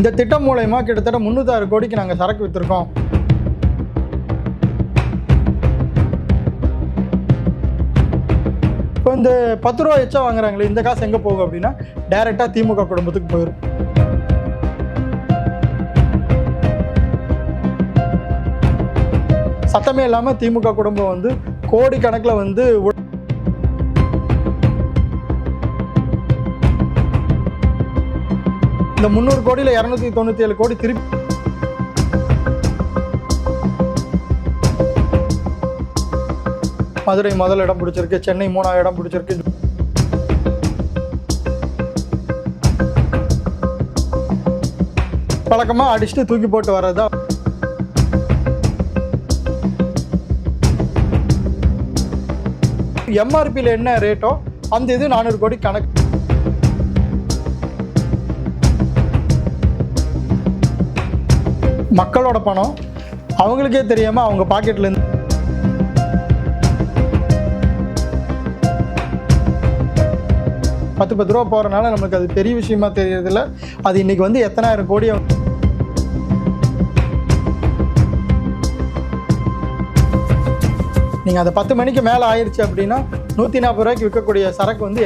இந்த திட்டம் மூலயமா கிட்டத்தட்ட முந்நூற்றாறு கோடிக்கு நாங்கள் சரக்கு விற்றுருக்கோம் இப்போ இந்த பத்து ரூபா எச்சா வாங்குறாங்களே இந்த காசு எங்கே போகும் அப்படின்னா டைரெக்டாக திமுக குடும்பத்துக்கு போயிடும் சட்டமே இல்லாமல் திமுக குடும்பம் வந்து கோடிக்கணக்கில் வந்து இந்த முந்நூறு கோடியில் இரநூத்தி தொண்ணூற்றி ஏழு கோடி திருப்பி மதுரை முதல் இடம் பிடிச்சிருக்கு சென்னை மூணாவது இடம் பிடிச்சிருக்கு. வழக்கமாக அடிச்சுட்டு தூக்கி போட்டு வர்றதா? எம்ஆர்பியில் என்ன ரேட்டோ அந்த இது நானூறு கோடி கணக்கு. மக்களோட பணம் அவங்களுக்கே தெரியாமல் அவங்க பாக்கெட்லேருந்து பத்து பத்து ரூபா போகிறனால நம்மளுக்கு அது பெரிய விஷயமா தெரியறதில்ல. அது இன்னைக்கு வந்து எத்தனாயிரம் கோடி நீங்கள் அதை பத்து மணிக்கு மேலே ஆயிடுச்சு அப்படின்னா நூற்றி நாற்பது ரூபாய்க்கு விற்கக்கூடிய சரக்கு வந்து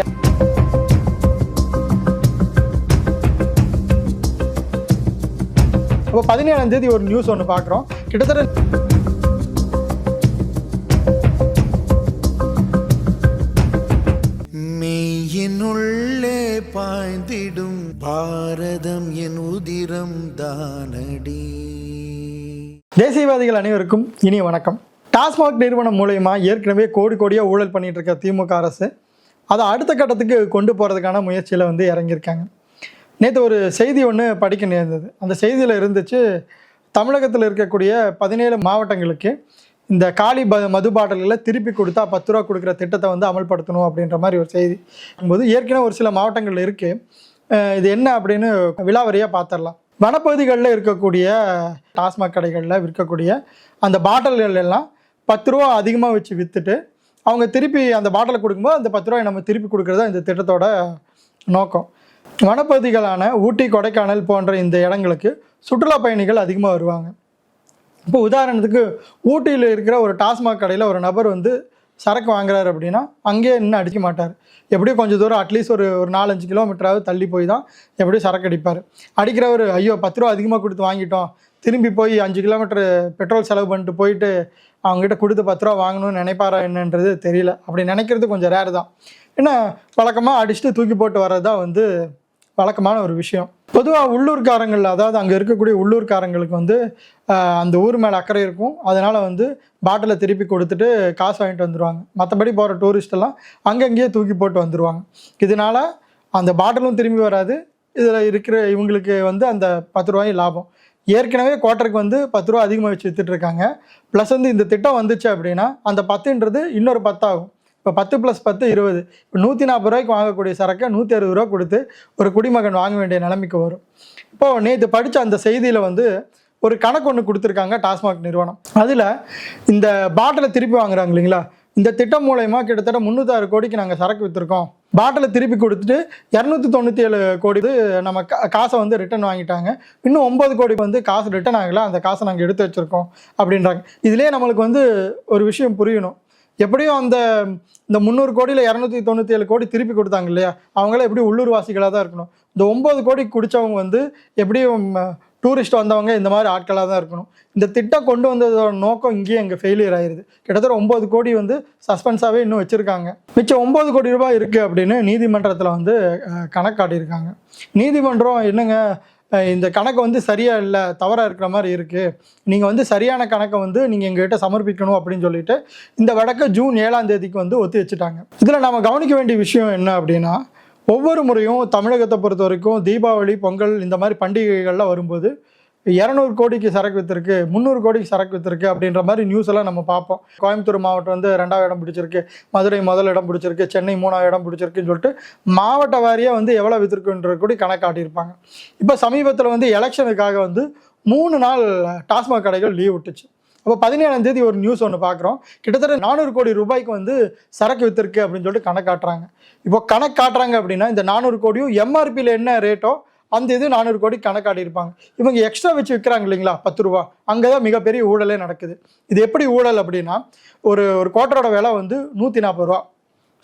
இப்போ பதினேழாம் தேதி ஒரு நியூஸ் ஒன்று பார்க்குறோம். கிட்டத்தட்ட மெய்யினுள்ளே பாய்ந்திடும் பாரதம் என் உதிரம் தானடி. தேசியவாதிகள் அனைவருக்கும் இனிய வணக்கம். டாஸ்மாக் நிறுவனம் மூலயமா ஏற்கனவே கோடி கோடியாக ஊழல் பண்ணிட்டு இருக்க திமுக அரசு அதை அடுத்த கட்டத்துக்கு கொண்டு போகிறதுக்கான முயற்சியில் வந்து இறங்கியிருக்காங்க. நேற்று ஒரு செய்தி ஒன்று படிக்க நேர்ந்தது. அந்த செய்தியில் இருந்துச்சு தமிழகத்தில் இருக்கக்கூடிய பதினேழு மாவட்டங்களுக்கு இந்த காலி ப மது பாட்டில்களை திருப்பி கொடுத்தா பத்து ரூபா கொடுக்குற திட்டத்தை வந்து அமல்படுத்தணும் அப்படின்ற மாதிரி ஒரு செய்தி. போது ஏற்கனவே ஒரு சில மாவட்டங்கள் இருக்குது இது என்ன அப்படின்னு விலாவரியாக பார்த்துடலாம் வனப்பகுதிகளில் இருக்கக்கூடிய டாஸ்மாக் கடைகளில் விற்கக்கூடிய அந்த பாட்டில்கள் எல்லாம் பத்து ரூபா அதிகமாக வச்சு விற்றுட்டு அவங்க திருப்பி அந்த பாட்டிலை கொடுக்கும்போது அந்த பத்து ரூபாய் நம்ம திருப்பி கொடுக்குறது இந்த திட்டத்தோட நோக்கம். வனப்பகுதிகளான ஊட்டி கொடைக்கானல் போன்ற இந்த இடங்களுக்கு சுற்றுலா பயணிகள் அதிகமாக வருவாங்க. இப்போ உதாரணத்துக்கு ஊட்டியில் இருக்கிற ஒரு டாஸ்மாக் கடையில் ஒரு நபர் வந்து சரக்கு வாங்குறாரு அப்படின்னா அங்கேயே இன்னும் அடிக்க மாட்டார். எப்படியும் கொஞ்சம் தூரம் அட்லீஸ்ட் ஒரு ஒரு நாலஞ்சு கிலோமீட்டராவது தள்ளி போய் தான் எப்படியும் சரக்கு அடிப்பார். அடிக்கிறவர் ஐயோ பத்து ரூபா அதிகமாக கொடுத்து வாங்கிட்டோம். திரும்பி போய் அஞ்சு கிலோமீட்டர் பெட்ரோல் செலவு பண்ணிட்டு போயிட்டு அவங்ககிட்ட கொடுத்து பத்து ரூபா வாங்கணும்னு நினைப்பாரா என்னன்றது தெரியல. அப்படி நினைக்கிறது கொஞ்சம் ரேர் தான். ஏன்னா வழக்கமாக அடிச்சுட்டு தூக்கி போட்டு வர்றது தான் வந்து வழக்கமான ஒரு விஷயம். பொதுவாக உள்ளூர்காரங்கள் அதாவது அங்கே இருக்கக்கூடிய உள்ளூர்காரங்களுக்கு வந்து அந்த ஊர் மேலே அக்கறை இருக்கும். அதனால் வந்து பாட்டிலை திருப்பி கொடுத்துட்டு காசு வாங்கிட்டு வந்துடுவாங்க மற்றபடி போகிற டூரிஸ்டெல்லாம் அங்கங்கேயே தூக்கி போட்டு வந்துடுவாங்க இதனால் அந்த பாட்டிலும் திரும்பி வராது. இதில் இருக்கிற இவங்களுக்கு வந்து அந்த பத்து ரூபாயும் லாபம். ஏற்கனவே குவார்ட்டருக்கு வந்து பத்து ரூபா அதிகமாக வச்சு வித்துட்ருக்காங்க ப்ளஸ் வந்து இந்த திட்டம் வந்துச்சு அப்படின்னா அந்த பத்துன்றது இன்னொரு பத்தாகும். இப்போ பத்து ப்ளஸ் பத்து இருபது. இப்போ நூற்றி நாற்பது ரூபாய்க்கு வாங்கக்கூடிய சரக்கை நூற்றி அறுபது ரூபா கொடுத்து ஒரு குடிமகன் வாங்க வேண்டிய நிலைமைக்கு வரும். இப்போது நேற்று படித்த அந்த செய்தியில் வந்து ஒரு கணக்கு ஒன்று கொடுத்துருக்காங்க டாஸ்மாக் நிறுவனம். அதில் இந்த பாட்டிலை திருப்பி வாங்குறாங்க இல்லைங்களா? இந்த திட்டம் மூலயமா கிட்டத்தட்ட முந்நூற்றாறு கோடிக்கு நாங்கள் சரக்கு விற்றுருக்கோம் பாட்டிலை திருப்பி கொடுத்துட்டு இரநூத்தி தொண்ணூற்றி ஏழு கோடி நம்ம கா காசை வந்து ரிட்டர்ன் வாங்கிட்டாங்க. இன்னும் ஒம்பது கோடி வந்து காசு ரிட்டர்ன் ஆகலை. அந்த காசை நாங்கள் எடுத்து வச்சுருக்கோம் அப்படின்றாங்க. இதுலேயே நம்மளுக்கு வந்து ஒரு விஷயம் புரியணும். எப்படியும் அந்த இந்த முந்நூறு கோடியில் இரநூத்தி தொண்ணூற்றி ஏழு கோடி திருப்பி கொடுத்தாங்க இல்லையா? அவங்களாம் எப்படி உள்ளூர்வாசிகளாக தான் இருக்கணும். இந்த ஒம்பது கோடி குடித்தவங்க வந்து எப்படியும் டூரிஸ்ட் வந்தவங்க இந்த மாதிரி ஆட்களாக தான் இருக்கணும். இந்த திட்டம் கொண்டு வந்ததோட நோக்கம் இங்கேயே எங்கள் ஃபெயிலியர் ஆயிருது. கிட்டத்தட்ட ஒம்பது கோடி வந்து சஸ்பென்ஸாகவே இன்னும் வச்சுருக்காங்க. மிச்சம் ஒம்பது கோடி ரூபாய் இருக்குது அப்படின்னு நீதிமன்றத்தில் வந்து கணக்காட்டியிருக்காங்க. நீதிமன்றம் என்னங்க இந்த கணக்கு வந்து சரியாக இல்லை தவறாக இருக்கிற மாதிரி இருக்குது நீங்கள் வந்து சரியான கணக்கை வந்து நீங்கள் எங்ககிட்ட சமர்ப்பிக்கணும் அப்படின்னு சொல்லிட்டு இந்த வழக்கை ஜூன் ஏழாம் தேதிக்கு வந்து ஒத்தி வச்சுட்டாங்க. இதில் நம்ம கவனிக்க வேண்டிய விஷயம் என்ன அப்படின்னா ஒவ்வொரு முறையும் தமிழகத்தை பொறுத்த வரைக்கும் தீபாவளி பொங்கல் இந்த மாதிரி பண்டிகைகள்லாம் வரும்போது இரநூறு கோடிக்கு சரக்கு வித்திருக்கு முந்நூறு கோடிக்கு சரக்கு விற்றுருக்கு அப்படின்ற மாதிரி நியூஸ் எல்லாம் நம்ம பார்ப்போம். கோயம்புத்தூர் மாவட்டம் வந்து ரெண்டாவது இடம் பிடிச்சிருக்கு மதுரை முதல் இடம் பிடிச்சிருக்கு சென்னை மூணாவது இடம் பிடிச்சிருக்குன்னு சொல்லிட்டு மாவட்ட வாரியாக வந்து எவ்வளோ வித்திருக்குன்ற கூட கணக்காட்டியிருப்பாங்க. இப்போ சமீபத்தில் வந்து எலெக்ஷனுக்காக வந்து மூணு நாள் டாஸ்மாக் கடைகள் லீவ் விட்டுச்சு. அப்போ பதினேழாம் தேதி ஒரு நியூஸ் ஒன்று பார்க்குறோம். கிட்டத்தட்ட நானூறு கோடி ரூபாய்க்கு வந்து சரக்கு வித்திருக்கு அப்படின்னு சொல்லிட்டு கணக்காட்டுறாங்க. இப்போ கணக்கு காட்டுறாங்க அப்படின்னா இந்த நானூறு கோடியும் எம்ஆர்பியில் என்ன ரேட்டோ அந்த இது நானூறு கோடி கணக்காடி இருப்பாங்க இவங்க எக்ஸ்ட்ரா வச்சு விற்கிறாங்க இல்லைங்களா? பத்து ரூபா. அங்கே தான் மிகப்பெரிய ஊழலே நடக்குது. இது எப்படி ஊழல் அப்படின்னா ஒரு ஒரு குவார்ட்டரோட விலை வந்து நூற்றி நாற்பது ரூபா.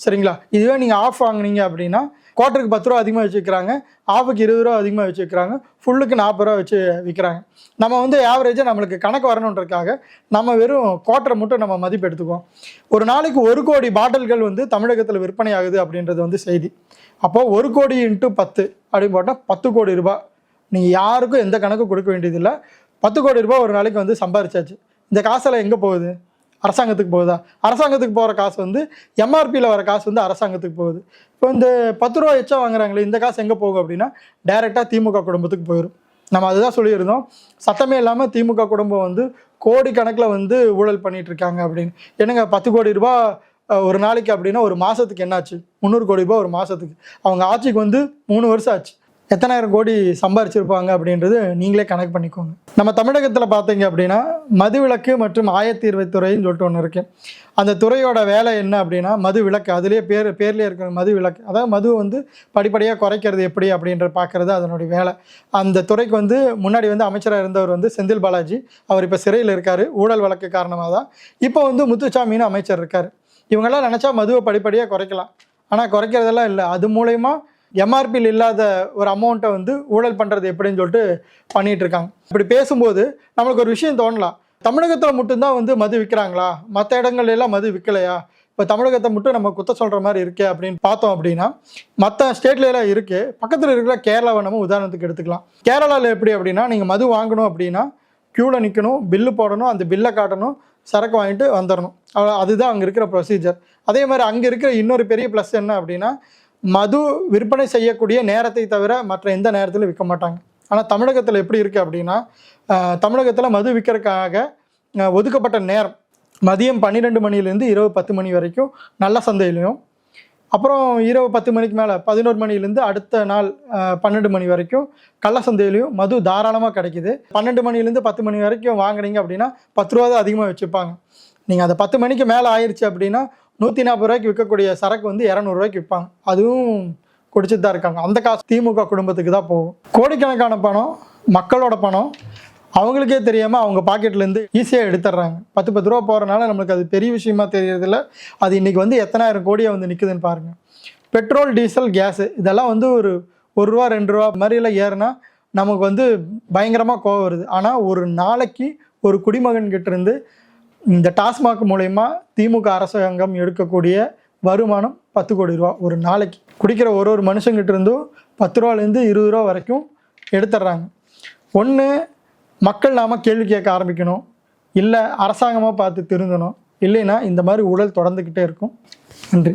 சரிங்களா? இதுவே நீங்கள் ஆஃப் வாங்குனீங்க அப்படின்னா குவார்ட்டருக்கு பத்து ரூபா அதிகமாக வச்சுக்கிறாங்க ஆஃபுக்கு இருபது ரூபா அதிகமாக வச்சுக்கிறாங்க ஃபுல்லுக்கு நாற்பது ரூபா வச்சு விற்கிறாங்க நம்ம வந்து ஆவரேஜாக நம்மளுக்கு கணக்கு வரணுன்றதுக்காக நம்ம வெறும் குவார்ட்டரை மட்டும் நம்ம மதிப்பு எடுத்துக்குவோம். ஒரு நாளைக்கு ஒரு கோடி பாட்டில்கள் வந்து தமிழகத்தில் விற்பனை ஆகுது அப்படின்றது வந்து செய்தி. அப்போது ஒரு கோடி இன்ட்டு பத்து. அப்படின்னு போட்டால் பத்து கோடி ரூபாய். நீங்கள் யாருக்கும் எந்த கணக்கும் கொடுக்க வேண்டியதில்லை. பத்து கோடி ரூபாய் ஒரு நாளைக்கு வந்து சம்பாரிச்சாச்சு. இந்த காசெல்லாம் எங்கே போகுது? அரசாங்கத்துக்கு போகுதா? அரசாங்கத்துக்கு போகிற காசு வந்து எம்ஆர்பியில் வர காசு வந்து அரசாங்கத்துக்கு போகுது. இப்போ இந்த பத்து ரூபா எச்சா வாங்குறாங்களே இந்த காசு எங்கே போகும் அப்படின்னா டைரெக்டாக திமுக குடும்பத்துக்கு போயிடும் நம்ம அதுதான் சொல்லியிருந்தோம். சத்தமே இல்லாமல் திமுக குடும்பம் வந்து கோடிக்கணக்கில் வந்து ஊழல் பண்ணிகிட்ருக்காங்க இருக்காங்க அப்படின்னு. என்னங்க பத்து கோடி ரூபா ஒரு நாளைக்கு அப்படின்னா ஒரு மாதத்துக்கு என்னாச்சு? முந்நூறு கோடி ரூபாய் ஒரு மாதத்துக்கு அவங்க ஆட்சிக்கு வந்து மூணு வருஷம் ஆச்சு. எத்தனாயிரம் கோடி சம்பாரிச்சிருப்பாங்க அப்படின்றது நீங்களே கணக்கு பண்ணிக்கோங்க. நம்ம தமிழகத்தில் பார்த்தீங்க அப்படின்னா மதுவிலக்கு மற்றும் ஆயத்தீர்வைத்துறைன்னு சொல்லிட்டு ஒன்று இருக்குது அந்த துறையோட வேலை என்ன அப்படின்னா மது விளக்கு அதுலேயே பேர் பேர்லேயே இருக்கிற மது விளக்கு அதாவது மது வந்து படிப்படியாக குறைக்கிறது எப்படி அப்படின்ற பார்க்குறது அதனுடைய வேலை. அந்த துறைக்கு வந்து முன்னாடி வந்து அமைச்சராக இருந்தவர் வந்து செந்தில் பாலாஜி. அவர் இப்போ சிறையில் இருக்கார். ஊழல் வழக்கு காரணமாக தான் இப்போ வந்து முத்துசாமின்னு அமைச்சர் இருக்கார். இவங்கெல்லாம் நினச்சா மதுவை படிப்படியாக குறைக்கலாம். ஆனால் குறைக்கிறதெல்லாம் இல்லை. அது மூலயமா எம்ஆர்பியில் இல்லாத ஒரு அமௌண்ட்டை வந்து ஊழல் பண்ணுறது எப்படின்னு சொல்லிட்டு பண்ணிகிட்ருக்காங்க இருக்காங்க. இப்படி பேசும்போது நம்மளுக்கு ஒரு விஷயம் தோணலாம். தமிழகத்தில் மட்டும்தான் வந்து மது விற்கிறாங்களா மற்ற இடங்கள்ல எல்லாம் மது விற்கலையா இப்போ தமிழகத்தை மட்டும் நம்ம குத்த சொல்கிற மாதிரி இருக்கே அப்படின்னு பார்த்தோம் அப்படின்னா மற்ற ஸ்டேட்ல எல்லாம் இருக்குது பக்கத்தில் இருக்கிற கேரளாவை நம்ம உதாரணத்துக்கு எடுத்துக்கலாம். கேரளாவில் எப்படி அப்படின்னா நீங்கள் மது வாங்கணும் அப்படின்னா க்யூவில் நிற்கணும் பில்லு போடணும் அந்த பில்லை காட்டணும் சரக்கு வாங்கிட்டு வந்துடணும் அவ்வளோ அதுதான் அங்கே இருக்கிற ப்ரொசீஜர் அதே மாதிரி அங்கே இருக்கிற இன்னொரு பெரிய ப்ளஸ் என்ன அப்படின்னா மது விற்பனை செய்யக்கூடிய நேரத்தை தவிர மற்ற எந்த நேரத்திலும் விற்க மாட்டாங்க. ஆனால் தமிழகத்தில் எப்படி இருக்குது அப்படின்னா தமிழகத்தில் மது விற்கிறதுக்காக ஒதுக்கப்பட்ட நேரம் மதியம் பன்னிரெண்டு மணிலேருந்து இரவு பத்து மணி வரைக்கும் நல்ல சந்தையிலையும் அப்புறம் இரவு பத்து மணிக்கு மேலே பதினோரு மணிலேருந்து அடுத்த நாள் பன்னெண்டு மணி வரைக்கும் கள்ள சந்தையிலையும் மது தாராளமாக கிடைக்கிது. பன்னெண்டு மணிலேருந்து பத்து மணி வரைக்கும் வாங்குனீங்க அப்படின்னா பத்து ரூபா தான் அதிகமாக வச்சுப்பாங்க. நீங்கள் அதை பத்து மணிக்கு மேலே ஆயிடுச்சு அப்படின்னா நூற்றி நாற்பது ரூபாய்க்கு விற்கக்கூடிய சரக்கு வந்து இரநூறுவாய்க்கு விற்பாங்க அதுவும் குடிச்சிட்டு தான் இருக்காங்க. அந்த காசு திமுக குடும்பத்துக்கு தான் போகும். கோடிக்கணக்கான பணம் மக்களோட பணம் அவங்களுக்கே தெரியாமல் அவங்க பாக்கெட்லேருந்து ஈஸியாக எடுத்துடுறாங்க. பத்து பத்து ரூபா போகிறனால நம்மளுக்கு அது பெரிய விஷயமா தெரியறதில்ல. அது இன்றைக்கி வந்து எத்தனாயிரம் கோடியாக வந்து நிற்குதுன்னு பாருங்கள் பெட்ரோல் டீசல் கேஸு இதெல்லாம் வந்து ஒரு ஒரு ரூபா ரெண்டு ரூபா மாதிரிலாம் ஏறுனா நமக்கு வந்து பயங்கரமாக கோவம் வருது. ஆனால் ஒரு நாளைக்கு ஒரு குடிமகன்கிட்ட இருந்து இந்த டாஸ்மாக் மூலயமா திமுக அரசாங்கம் எடுக்கக்கூடிய வருமானம் பத்து கோடி ரூபா ஒரு நாளைக்கு. குடிக்கிற ஒரு ஒரு மனுஷங்கிட்ட இருந்தும் பத்து ரூபாலேருந்து இருபது ரூபா வரைக்கும் எடுத்துடுறாங்க. ஒன்று மக்கள் நாம் கேள்வி கேட்க ஆரம்பிக்கணும். இல்லை அரசாங்கமாக பார்த்து திருந்தணும். இல்லைன்னா இந்த மாதிரி ஊழல் தொடர்ந்துக்கிட்டே இருக்கும். நன்றி.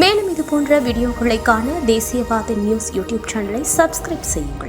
மேலும் இது போன்ற வீடியோக்களை காண தேசியவாத நியூஸ் யூடியூப் சேனலை சப்ஸ்கிரைப் செய்யுங்கள்.